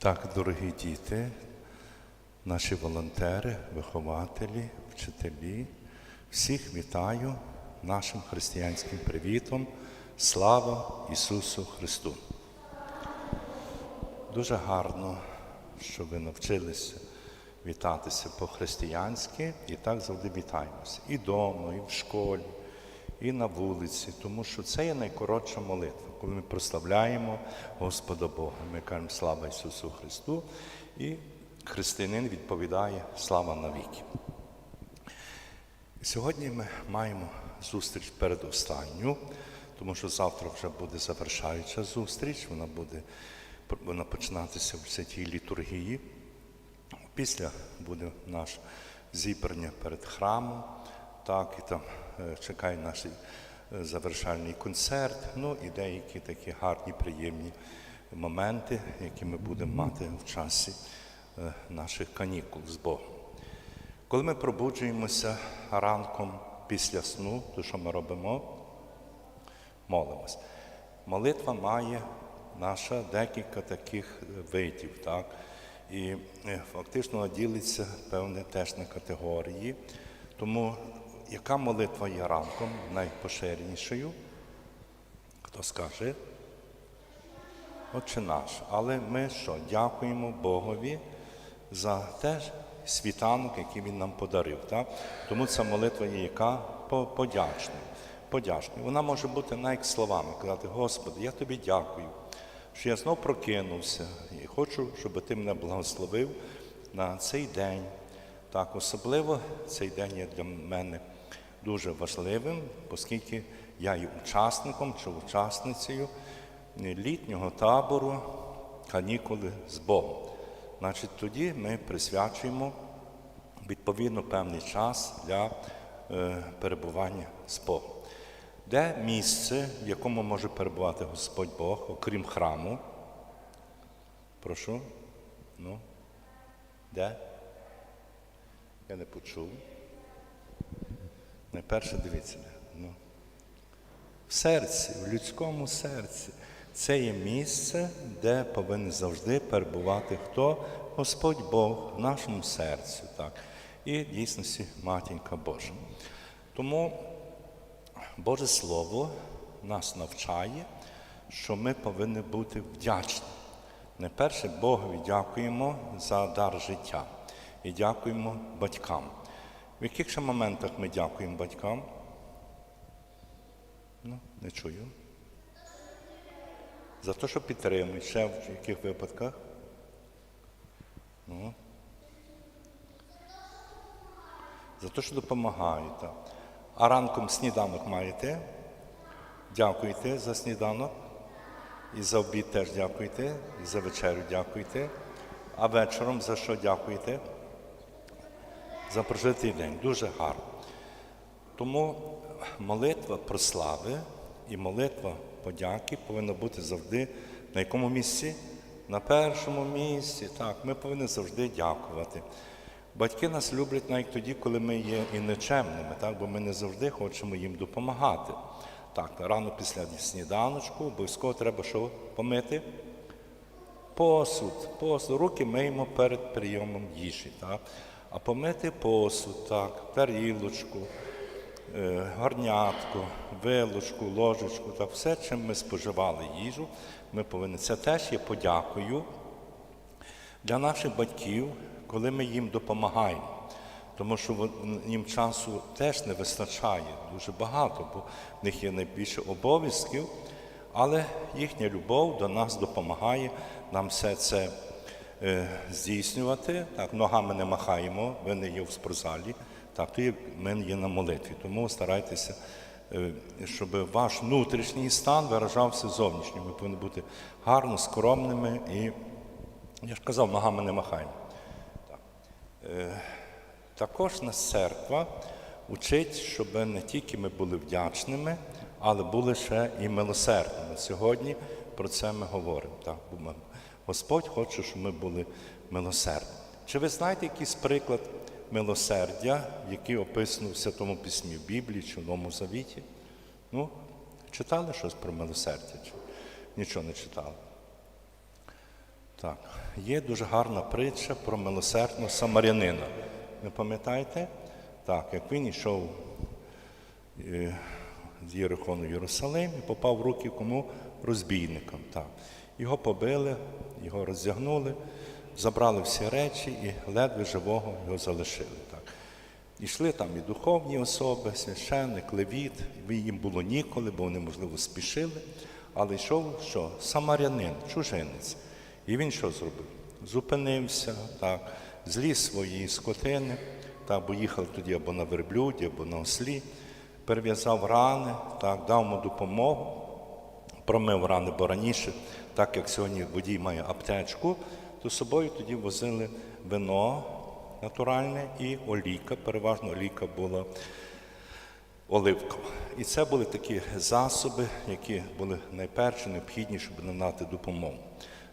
Так, дорогі діти, наші волонтери, вихователі, вчителі, всіх вітаю нашим християнським привітом. Слава Ісусу Христу! Дуже гарно, що ви навчилися вітатися по-християнськи і так завжди вітаємося. І вдома, і в школі, і на вулиці, тому що це є найкоротша молитва, коли ми прославляємо Господа Бога. Ми кажемо слава Ісусу Христу, і християнин відповідає слава навіки. Сьогодні ми маємо зустріч передостанню, тому що завтра вже буде завершаюча зустріч, вона буде вона починатися в святій літургії. Після буде наше зібрання перед храмом, так, і там чекає наш е, завершальний концерт, ну і деякі такі гарні, приємні моменти, які ми будемо мати в часі е, наших канікул з Богом. Коли ми пробуджуємося ранком після сну, то що ми робимо? Молимось. Молитва має наша декілька таких видів. Так? І е, фактично ділиться певне теж на категорії. Тому яка молитва є ранком найпоширенішою? Хто скаже? Отче наш. Але ми що? Дякуємо Богові за те світанок, який Він нам подарив. Так? Тому ця молитва є яка подячна. Подячна. Вона може бути навіть словами, казати, Господи, я тобі дякую, що я знов прокинувся і хочу, щоб ти мене благословив на цей день. Так, особливо цей день є для мене дуже важливим, оскільки я є учасником чи учасницею літнього табору канікули з Богом. Значить, тоді ми присвячуємо відповідно певний час для е, перебування з Богом. Де місце, в якому може перебувати Господь Бог, окрім храму? Прошу? Ну? Де? Я не почув. Найперше дивіться. Ну. В серці, в людському серці. Це є місце, де повинен завжди перебувати хто? Господь Бог в нашому серці. Так? І в дійсності Матінка Божа. Тому Боже Слово нас навчає, що ми повинні бути вдячні. Найперше Богові дякуємо за дар життя і дякуємо батькам. В яких ще моментах ми дякуємо батькам? Ну, не чую. За те, що підтримують, ще в яких випадках? Ну. За те, що допомагають. Так. А ранком сніданок маєте? Дякуйте за сніданок. І за обід теж дякуйте, і за вечерю дякуйте. А вечором за що дякуєте? За прожитий день. Дуже гарно. Тому молитва прослави і молитва подяки повинна бути завжди на якому місці? На першому місці. Так, ми повинні завжди дякувати. Батьки нас люблять навіть тоді, коли ми є і нечемними, так? бо ми не завжди хочемо їм допомагати. Так, рано після сніданочку обов'язково треба що помити? Посуд, посуд. Руки миємо перед прийомом їжі. Так? А помити посуд, так, тарілочку, е, гарнятку, вилочку, ложечку, так, все, чим ми споживали їжу, ми повинні. Це теж є подякою для наших батьків, коли ми їм допомагаємо. Тому що їм часу теж не вистачає дуже багато, бо в них є найбільше обов'язків, але їхня любов до нас допомагає нам все це здійснювати. Так, ногами не махаємо, ви не є в спортзалі, так, то ми є на молитві. Тому старайтеся, е, щоб ваш внутрішній стан виражався зовнішнім. Ми повинні бути гарно, скромними і, я ж казав, ногами не махаємо. Так. Е, також нас церква учить, щоб не тільки ми були вдячними, але були ще і милосердними. Сьогодні про це ми говоримо. Так, Господь хоче, щоб ми були милосердні. Чи ви знаєте якийсь приклад милосердя, який описано в Святому Письмі в Біблії чи в Новому Завіті? Ну, читали щось про милосердя? Чи нічого не читали? Так, є дуже гарна притча про милосердного самарянина. Ви пам'ятаєте? Так, як він йшов е, з Єрихону в Єрусалим і попав в руки кому? Розбійникам. Так. Його побили, його роздягнули, забрали всі речі і ледве живого його залишили. Так. Ішли там і духовні особи, священник, левіт, їм було ніколи, бо вони, можливо, спішили. Але йшов що? Самарянин, чужинець. І він що зробив? Зупинився, так, зліз свої скотини, так, бо їхав тоді або на верблюді, або на ослі, перев'язав рани, так, дав йому допомогу, промив рани, бо раніше, так як сьогодні водій має аптечку, то з собою тоді возили вино натуральне і олійка. Переважно олійка була оливкова. І це були такі засоби, які були найперші необхідні, щоб надати допомогу.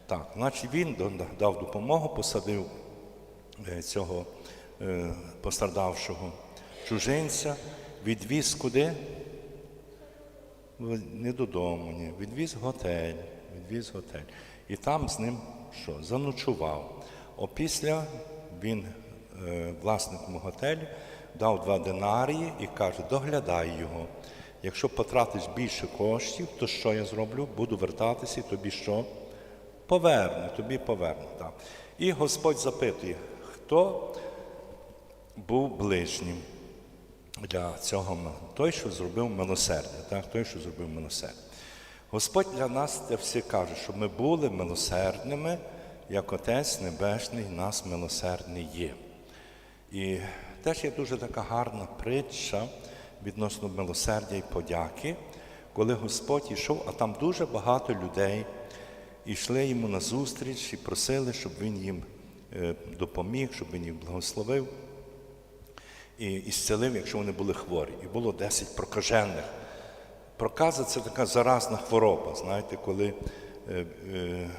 Так, значить він дав допомогу, посадив е, цього е, пострадавшого чужинця, відвіз куди? В- Не додому, ні. Відвіз готель, відвіз готель. І там з ним що? Заночував. Опісля він е, власнику готелю дав два динарії і каже, доглядай його. Якщо потратиш більше коштів, то що я зроблю? Буду вертатися і тобі що? Поверну, тобі поверну. Так. І Господь запитує, хто був ближнім для цього той, що зробив милосердя, так? той, що зробив милосердя. Господь для нас це всі каже, щоб ми були милосердними, як Отець Небесний нас милосердний є. І теж є дуже така гарна притча відносно милосердя і подяки, коли Господь йшов, а там дуже багато людей йшли йому на зустріч і просили, щоб він їм е, допоміг, щоб він їх благословив і ісцелив, якщо вони були хворі. І було 10 прокажених. Проказа це така заразна хвороба, знаєте, коли е, е,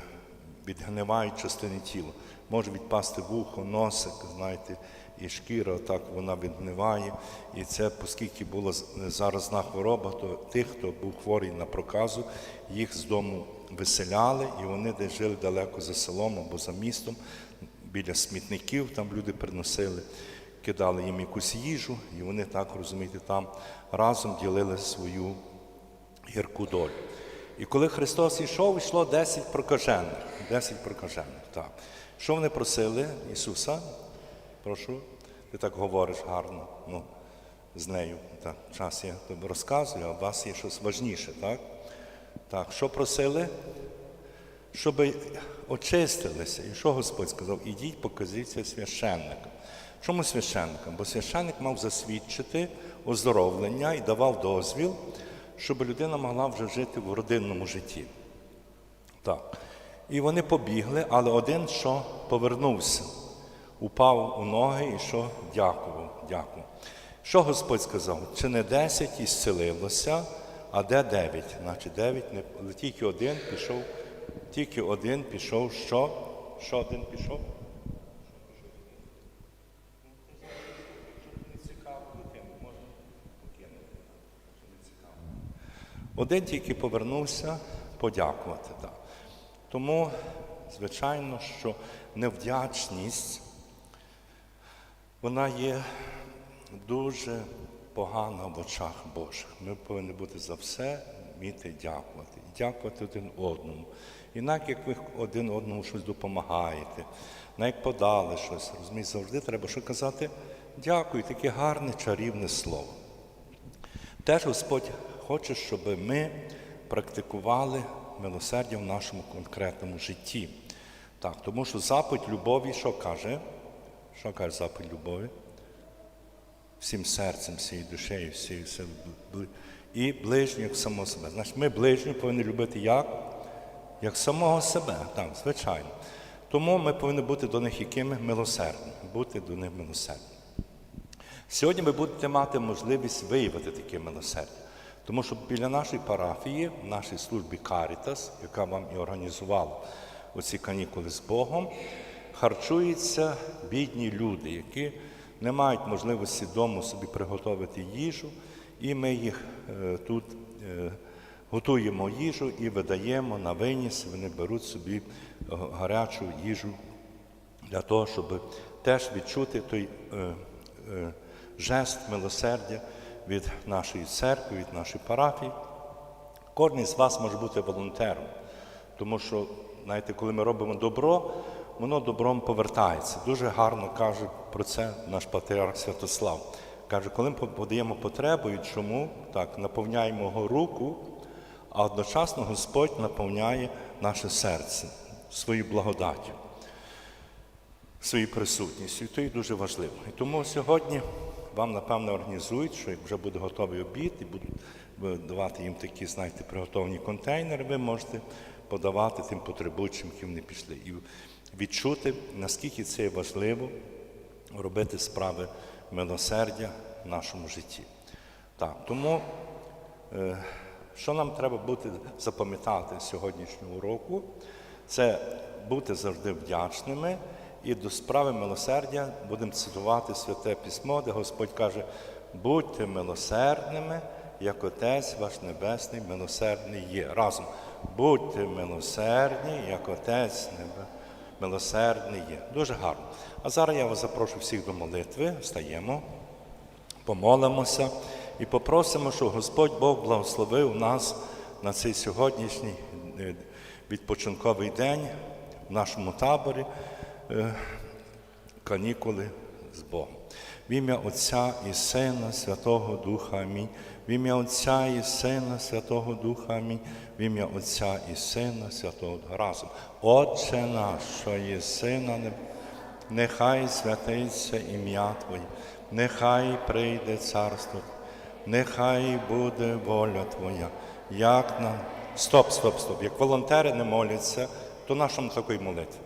відгнивають частини тіла. Може відпасти вухо, носик, знаєте, і шкіра, так вона відгниває. І це, оскільки була заразна хвороба, то тих, хто був хворий на проказу, їх з дому виселяли, і вони десь жили далеко за селом або за містом, біля смітників, там люди приносили кидали їм якусь їжу, і вони так, розумієте, там разом ділили свою гірку долю. І коли Христос йшов, йшло 10 прокажених. 10 прокажених. Так. Що вони просили Ісуса? Прошу, ти так говориш гарно ну, з нею. Так, час я тобі розказую, а у вас є щось важніше, так? Так, що просили? щоб очистилися. І що Господь сказав? Ідіть, покажіться священникам. Чому священникам? Бо священник мав засвідчити оздоровлення і давав дозвіл, щоб людина могла вже жити в родинному житті. Так. І вони побігли, але один що повернувся, упав у ноги і що дякував, дякував. Що Господь сказав? Чи не десять ісцелилося, а де дев'ять? Значить, дев'ять не тільки один пішов, тільки один пішов, що? Що один пішов? Один тільки повернувся подякувати. Так. Тому, звичайно, що невдячність, вона є дуже погана в очах Божих. Ми повинні бути за все вміти дякувати. Дякувати один одному. І навіть як ви один одному щось допомагаєте, навіть подали щось, розумієте, завжди треба що казати дякую, таке гарне чарівне слово. Теж Господь хоче, щоб ми практикували милосердя в нашому конкретному житті. Так, тому що заповідь любові, що каже? Що каже заповідь любові? Всім серцем, всією душею, всією силою. І ближнього як самого себе. Значить, ми ближнього повинні любити як? Як самого себе, так, звичайно. Тому ми повинні бути до них якими милосердними, бути до них милосердними. Сьогодні ви будете мати можливість виявити таке милосердя. Тому що біля нашої парафії, в нашій службі Карітас, яка вам і організувала оці канікули з Богом, харчуються бідні люди, які не мають можливості вдома собі приготувати їжу, і ми їх е, тут е, готуємо їжу і видаємо на виніс, вони беруть собі е, гарячу їжу для того, щоб теж відчути той жест милосердя від нашої церкви, від нашої парафії. Кожен з вас може бути волонтером, тому що, знаєте, коли ми робимо добро, воно добром повертається. Дуже гарно каже про це наш патріарх Святослав. Каже, коли ми подаємо потребу і чому, так, наповняємо його руку, а одночасно Господь наповняє наше серце своєю благодаттю, своєю присутністю. І то є дуже важливо. І тому сьогодні вам, напевно, організують, що вже буде готовий обід і будуть давати їм такі, знаєте, приготовлені контейнери, ви можете подавати тим потребуючим, які вони пішли. І відчути, наскільки це важливо робити справи милосердя в нашому житті. Так, тому, е, що нам треба бути запам'ятати сьогоднішнього року, це бути завжди вдячними. І до справи милосердя будемо цитувати Святе Письмо, де Господь каже: будьте милосердними, як Отець ваш Небесний милосердний є. Разом. Будьте милосердні, як Отець Небесний милосердний є. Дуже гарно. А зараз я вас запрошую всіх до молитви. Встаємо, помолимося і попросимо, щоб Господь Бог благословив нас на цей сьогоднішній е, відпочинковий день в нашому таборі. Е, Канікули з Богом. В ім'я Отця і Сина, Святого Духа Амінь. В ім'я Отця і Сина, Святого Духа Амінь. В ім'я Отця і Сина, Святого Духа. Разом. Отче наш, що є сина, нехай святиться ім'я Твоє, нехай прийде царство, нехай буде воля Твоя. Як на... Стоп, стоп, стоп. Як волонтери не моляться, то нашому такої молитви.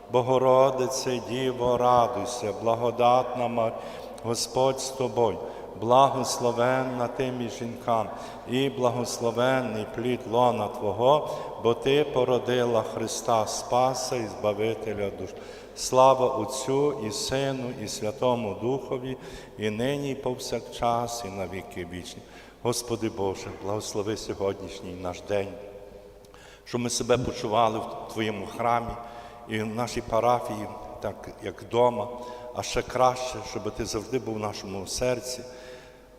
Богородице, Діво, радуйся, благодатна Марія, Господь з тобою, благословенна ти між жінкам, і благословенний плід лона Твого, бо Ти породила Христа Спаса і Збавителя душ. Слава Отцю і Сину, і Святому Духові, і нині, і повсякчас, і на віки вічні. Господи Боже, благослови сьогоднішній наш день, щоб ми себе почували в Твоєму храмі і в нашій парафії, так як вдома, а ще краще, щоб Ти завжди був в нашому серці.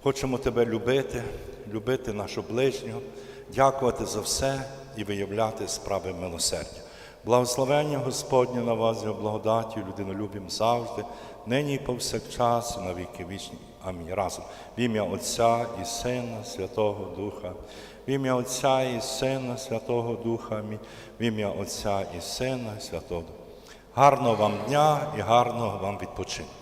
Хочемо Тебе любити, любити нашого ближнього, дякувати за все і виявляти справи милосердя. Благословення Господнє на вас, його благодаті, людинолюбім завжди, нині і повсякчас, і на віки вічні. Амінь. Разом. В ім'я Отця і Сина, Святого Духа. В ім'я Отця і Сина, Святого Духа. Амінь. В ім'я Отця і Сина, Святого Духа. Гарного вам дня і гарного вам відпочинку.